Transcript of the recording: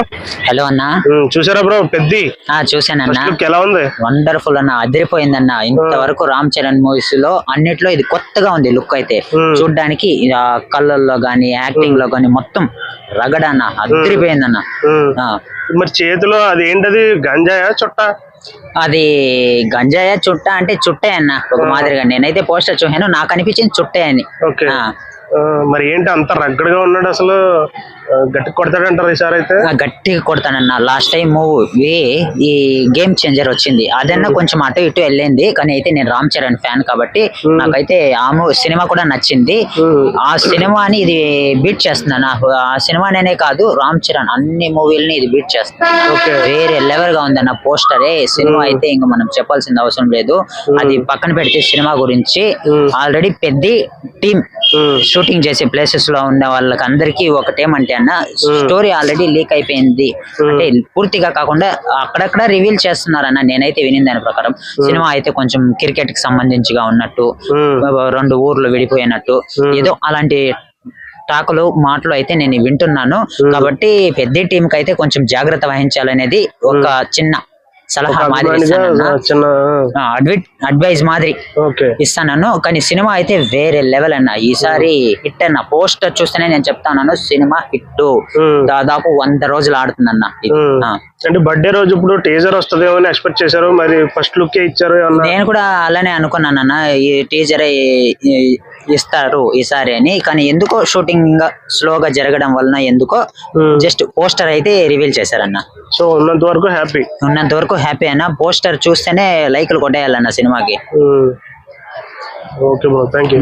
Hello అన్న. చూసారా bro? Peddi. Look ఎలా ఉంది? వండర్ఫుల్ అన్న. అదిరిపోయిందన్న ఇంతవరకు రామ్ చరణ్ మూవీస్లో అన్నిట్లో ఇది కొత్తగా ఉంది లుక్ అయితే. చూడ్డానికి కళ్ళల్లో గానీ యాక్టింగ్లో గానీ మొత్తం రగడన్న అదిరిపోయిందన్న ఉమ్, ఆ, మరి చేతిలో అది ఏంటది? గంజాయా చుట్ట? అది గంజాయ చుట్ట అంటే చుట్టే అన్న. ఒక మాదిరిగా. నేనైతే పోస్టర్ చూసాను నాకు అనిపించింది చుట్టే అని. మరి ఏంటి అంత రగ్గడగా ఉన్నాడు అసలు? గట్టి కొడతాడంటారు ఈసారి అయితే? గట్టిగా కొడతానన్న. లాస్ట్ టైం మూవీ ఈ గేమ్ చేంజర్ వచ్చింది. అదన్నా కొంచెం అటు ఇటు వెళ్ళింది. కానీ అయితే నేను రామ్ చరణ్ ఫ్యాన్ కాబట్టి నాకైతే ఆ సినిమా కూడా నచ్చింది. ఆ సినిమాని ఇది బీట్ చేస్తుంది ఆ సినిమానే కాదు రామ్ చరణ్ అన్ని మూవీలని ఇది బీట్ చేస్తుంది ఓకే. వేరే లెవెల్గా ఉందన్న పోస్టరే. సినిమా అయితే ఇంకా మనం చెప్పాల్సిన అవసరం లేదు. అది పక్కన పెడితే సినిమా గురించి. ఆల్రెడీ పెద్ద టీం షూటింగ్ చేసే ప్లేసెస్లో ఉన్న వాళ్ళకి అందరికీ ఒకటేమంటే అన్న స్టోరీ ఆల్రెడీ లీక్ అయిపోయింది. అంటే పూర్తిగా కాకుండా అక్కడక్కడ రివీల్ చేస్తున్నారన్న నేనైతే వినిన దాని ప్రకారం. సినిమా అయితే కొంచెం క్రికెట్కి సంబంధించిగా ఉన్నట్టు రెండు ఊర్లు విడిపోయినట్టు. ఏదో అలాంటి టాకులు మాటలు అయితే నేను వింటున్నాను. కాబట్టి పెద్ద టీం కి అయితే కొంచెం జాగ్రత్త వహించాలనేది ఒక చిన్న సలహా మాదిరి ఇస్తానన్న. అడ్వైట్ అడ్వైజ్ మాదిరి ఓకే. ఇస్తాను కానీ సినిమా అయితే వేరే లెవెల్ అన్న. ఈసారి హిట్ అన్న. పోస్టర్ చూస్తేనే నేను చెప్తాను సినిమా హిట్ దాదాపు వంద రోజులు ఆడుతుందన్న. అంటే బర్త్డే రోజు ఇప్పుడు టీజర్ వస్తుందేమో అని ఎక్స్పెక్ట్ చేశారు. మరి ఫస్ట్ లుక్ ఇచ్చారు అన్న. నేను కూడా అలానే అనుకున్నానన్న. ఈ టీజర్ ఇస్తారు ఈసారి అని. కానీ ఎందుకో షూటింగ్ స్లోగా జరగడం వలన ఎందుకో జస్ట్ పోస్టర్ అయితే రివీల్ చేశారన్న. సో ఉన్నంత వరకు హ్యాపీ ఉన్నంత వరకు హ్యాపీ అన్న. పోస్టర్ చూస్తేనే లైకులు కొట్టేయాలన్న సినిమాకి. Okay bro thank you